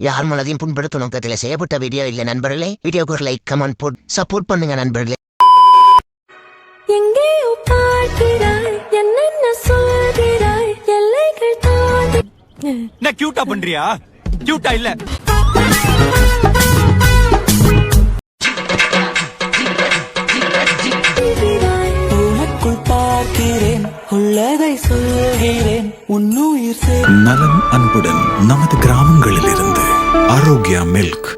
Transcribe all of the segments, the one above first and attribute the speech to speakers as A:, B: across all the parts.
A: யார் மனதையும் புண்படுத்தும் நோக்கத்தில் செய்யப்பட்ட வீடியோ இல்ல நண்பர்களே. வீடியோக்கு ஒரு லைக் கமெண்ட் போட் சப்போர்ட் பண்ணுங்க நண்பர்களே.
B: எங்கேயோ பார்க்கிறாய் என்னென்ன சொல்கிறாய்? எல்லைகள் தாண்டி
C: என்ன கியூட்டா பண்றியா? கியூட்டா இல்ல.
D: பார்க்கிறேன் உள்ளதை சொல்கிறேன் உன்னுயிர் சே
E: நலம் அன்புடன் நமது கிராமங்களிலிருந்து ஆரோக்கியா மில்க்.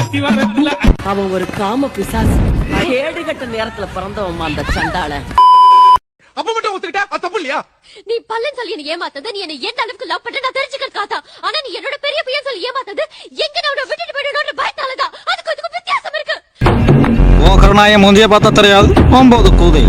C: அத்திவாரத்துல
F: அவன் ஒரு காம பிசாசு. கேடுகட்ட நேரத்துல பிறந்தவன் அந்த சண்டாள.
C: அப்ப மட்டும் ஒத்துக்கிட்டா? அது தப்பு இல்லையா?
G: நீ பல்லன் சொல்லி என்ன ஏமாத்தது நீ என்ன எந்த அளவுக்கு லவ் பண்ண நான் தெரிஞ்சுக்கிறதுக்காக ஆனா நீ என்னோட பெரிய பையன் சொல்லி ஏமாத்தது எங்க நான் உன்னை விட்டுட்டு போயிடணும்னு பயத்தாலதான் அதுக்கு அதுக்கு வித்தியாசம் இருக்கு.
H: ஓகரனாய மூஞ்சிய பார்த்தா தெரியாது ஒன்பது கூதை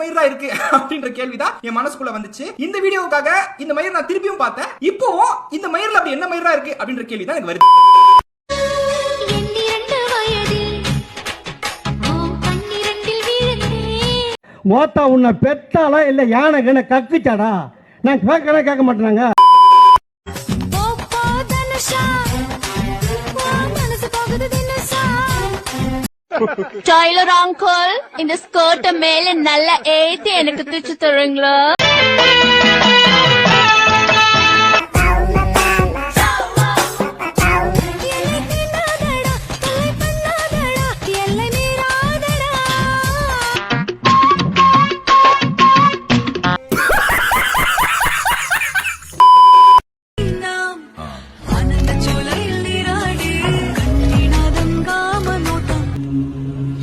I: மயிரா இருக்கு அப்படின்ற கேள்விதான் என் மனசுக்குள்ள வந்துச்சு. இந்த வீடியோவுக்காக இந்த மயிர் நான் திருப்பியும் பார்த்தேன். இப்போவும் இந்த மயிர்ல அப்படி என்ன மயிரா இருக்கு அப்படின்ற கேள்விதான் எனக்கு வருது.
J: மோத்தா உன்னை பெத்தாளா இல்ல யானை கண்ண கக்குச்சாடா? நான் கேட்கறேன் கேட்க மாட்டேனாங்க.
G: டெய்லர் அங்கிள் இந்த ஸ்கர்ட்ட மேல நல்லா ஏத்தி எனக்கு தூச்சு தருங்களா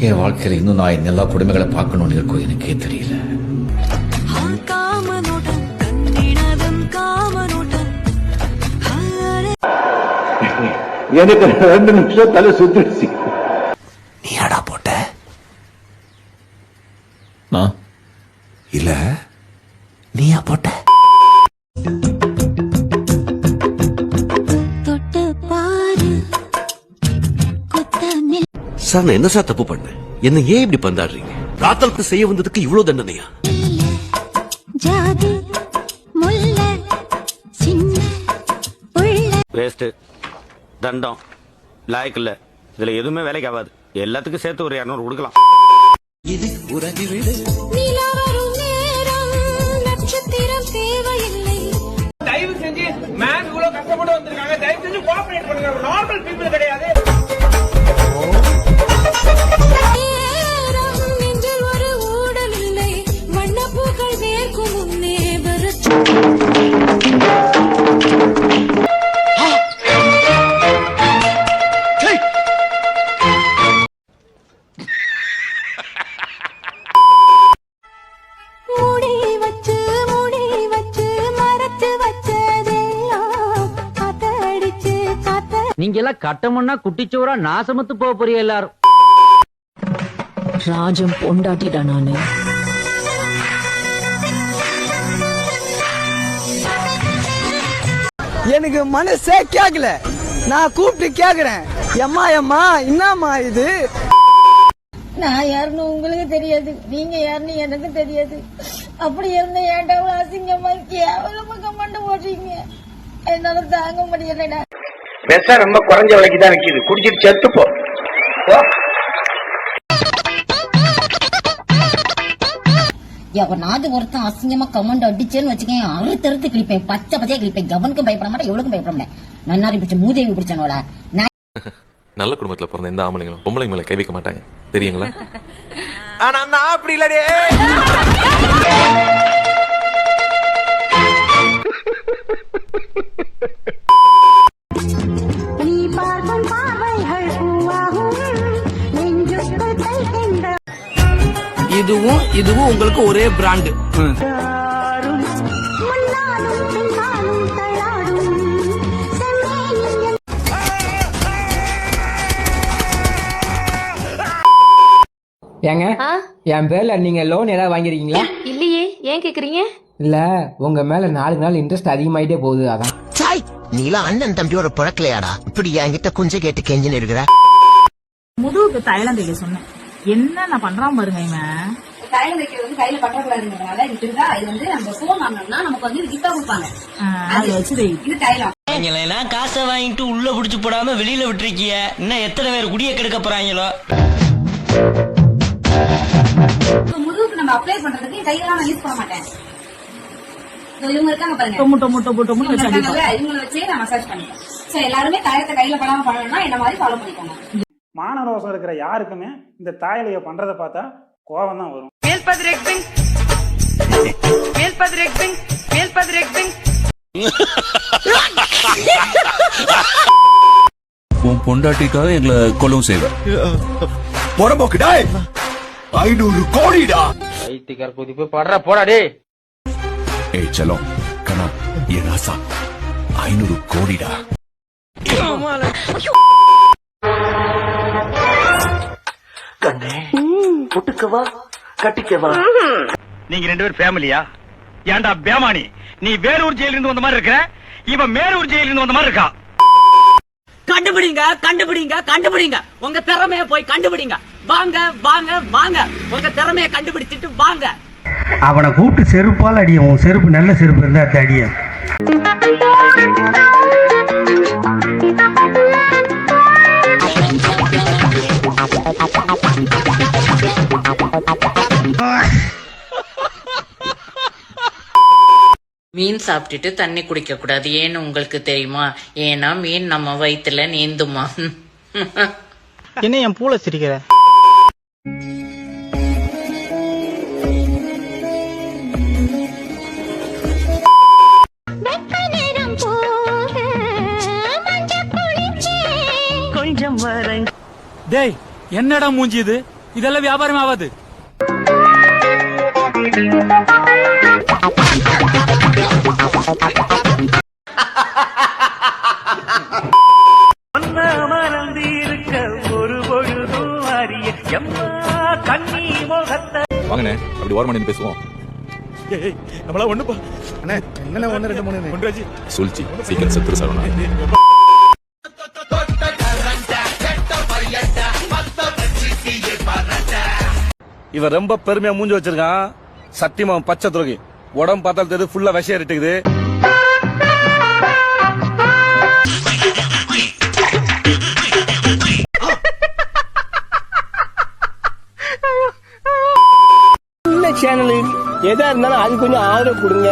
K: என் வாழ்க்கையில இன்னும் நான் இந்த எல்லா கொடுமைகளை பார்க்கணும்னு இருக்கோ எனக்கே தெரியல. எனக்கு ரெண்டு நிமிஷம் தலை சுத்திடுச்சு. நீயாடா போட்ட? நான்? இல்ல. நீயா போட்ட? சார் நான் என்ன சார் தப்பு பண்ணேன்? என்ன ஏன் இப்படி பந்தாடுறீங்க? ராத்தலுக்கு செய்ய வந்ததுக்கு இவ்வளவு தண்டனையா?
B: ஜாதி முல்ல சின்ன உள்ள
H: வேஸ்ட் தண்டம் லாய்க்கு இல்ல. இதுல எதுவுமே வேலைக்கு ஆகாது. எல்லாத்துக்கும் சேர்த்து ஒரு இரநூறு கொடுக்கலாம்.
B: நேரம் நட்சத்திரம் தேவையில்லை.
I: தயவு செஞ்சு மேன் இவ்வளவு கஷ்டப்பட்டு வந்திருக்காங்க. தயவு செஞ்சு கோஆபரேட் பண்ணுங்க. நார்மல் பீப்புள் கிடையாது.
F: எல்லாம் கட்டமுன்னா குட்டிச்சோரா நாசமத்து போக போறிய எல்லாரும்? ராஜம் பொண்டாட்டிடா நானு.
D: எனக்கு மனசே கேக்கல. நான் கூப்பிட்டு கேக்குறேன். எம்மா எம்மா என்னம்மா இது?
G: நான் யாருன்னு உங்களுக்கு தெரியாது. நீங்க யாருன்னு எனக்கு தெரியாது. அப்படி இருந்த ஏன்டா அவ்வளவு அசிங்கமா கேவலமா கமாண்டு போடுறீங்க என்னால தாங்க முடியலடா.
K: விஷம் ரொம்ப குறைஞ்ச விலைக்கு தான் விற்கிது குடிச்சிட்டு செத்து போ.
G: எவனாவது ஒருத்தன் அசிங்கமா கமெண்ட் அடிச்சேன்னு வச்சுக்கேன் அறுத்து அறுத்து கிழிப்பேன் பச்சை பச்சையா கிழிப்பேன். கவனுக்கும் பயப்பட மாட்டேன் எவ்வளவுக்கும் பயப்பட மாட்டேன். நன்னாரி பிடிச்ச மூதேவி பிடிச்சனோட
E: நல்ல குடும்பத்துல பிறந்த எந்த ஆம்பளைங்களும் பொம்பளைங்க மேல கை வைக்க மாட்டாங்க. தெரியுங்களா?
C: ஆனா நான் அப்படி இல்லடே.
B: நீ
D: இதுவும் இதுவும் உங்களுக்கு ஒரே பிராண்ட்
L: ஏங்க என் பேர்ல நீங்க லோன் ஏதாவது வாங்கிருக்கீங்களா?
F: இல்லையே ஏன் கேக்குறீங்க?
L: இல்ல உங்க மேல நாலு நாள் இன்ட்ரெஸ்ட் அதிகமாயிட்டே போகுது அதான்.
A: சாய் நீலாம் அண்ணன் தம்பியோட பிறக்கலையாடா? இப்படி என்கிட்ட குஞ்ச கேட்டு கெஞ்சின்னு இருக்கிற?
M: முதுகுக்கு தைலம் சொன்னேன். என்ன நான் பண்றான் பாருங்க இவன்.
B: தைலம் வைக்கிறது வந்து கையில பற்றக்கூடாதுங்கிறதுனால இது இருந்தா இது வந்து நம்ம போன் வாங்கினோம்னா நமக்கு வந்து கிஃப்டா கொடுப்பாங்க.
M: அதை வச்சு
B: இது தைலம்
F: எல்லாம் காசை வாங்கிட்டு உள்ள புடிச்சு போடாம வெளியில விட்டுருக்கிய. இன்னும் எத்தனை பேர் குடிய கெடுக்க போறாங்களோ?
B: முதுகுக்கு நம்ம அப்ளை பண்றதுக்கு கையெல்லாம் நான் யூஸ் பண்ண மாட்டேன். இவங்க இருக்காங்க பாருங்க. இவங்க
M: வச்சு அடிப்போம்
B: இருக்காங்கல்ல, இவங்களை வச்சே நான் மசாஜ் பண்ணிப்பேன். சோ எல்லாருமே தைலத்தை கையில படாம பண்ணணும்னா என்ன மாதிரி ஃபாலோ பண்ணிக்கோங்க
N: மானரோசம் இருக்கிற யாருக்குமே இந்த தாயலைய பண்றதை பார்த்தா கோவம் தான் வரும்
O: உன் பொண்டாட்டிக்காக எங்களை கொல்லவும் செய்வேன்.
C: புறம்போக்குடா ஐநூறு கோடிடா!
L: வைத்தியக்கார குதிப்பு படுற போடா டேய்!
O: ஏய் செல்லம் கண்ணா என் ராசா ஐநூறு கோடிடா.
C: நீங்க ரெண்டு பேரும் ஃபேமிலியா ஏன்டா பேமானி? நீ வேலூர் ஜெயில இருந்து வந்த மாதிரி இருக்கிற? இவன் மேலூர் ஜெயில இருந்து வந்த மாதிரி இருக்கா?
F: கண்டுபிடிங்க கண்டுபிடிங்க கண்டுபிடிங்க. உங்க திறமைய போய் கண்டுபிடிங்க. வாங்க வாங்க வாங்க. உங்க திறமைய கண்டுபிடிச்சிட்டு வாங்க.
N: அவனை கூப்பிட்டு செருப்பால் அடியும் செருப்பு நல்ல செருப்பு இருந்தா அடியும்
F: மீன் சாப்பிட்டுட்டு தண்ணி குடிக்க கூடாது ஏன்னு உங்களுக்கு தெரியுமா? ஏன்னா மீன் நம்ம வயித்துல நீந்துமா?
L: என்ன என் பூல சிரிக்கிற?
F: கொஞ்சம் வர
C: டேய் என்னடா மூஞ்சி இது? இதெல்லாம் வியாபாரம் ஆகாது
E: வாங்கண்ணே அப்படி ஓரமா நின்னு பேசுவோம்.
C: நம்மளா ஒண்ணு அண்ணே என்ன ஒண்ணு ரெண்டு மூணு ஒன்றாச்சு.
E: சொல்லிச்சு சீக்கிரம் செத்துரு சரவணா.
C: இவன் ரொம்ப பெருமையா மூஞ்சி வச்சிருக்கான். சத்தியமா பச்சை துரோகி. உடம்பு பார்த்தா தெரியுது ஃபுல்லா விஷம் இருக்குது
L: சேனலு எதா இருந்தாலும் அது கொஞ்சம் ஆதரவு கொடுங்க.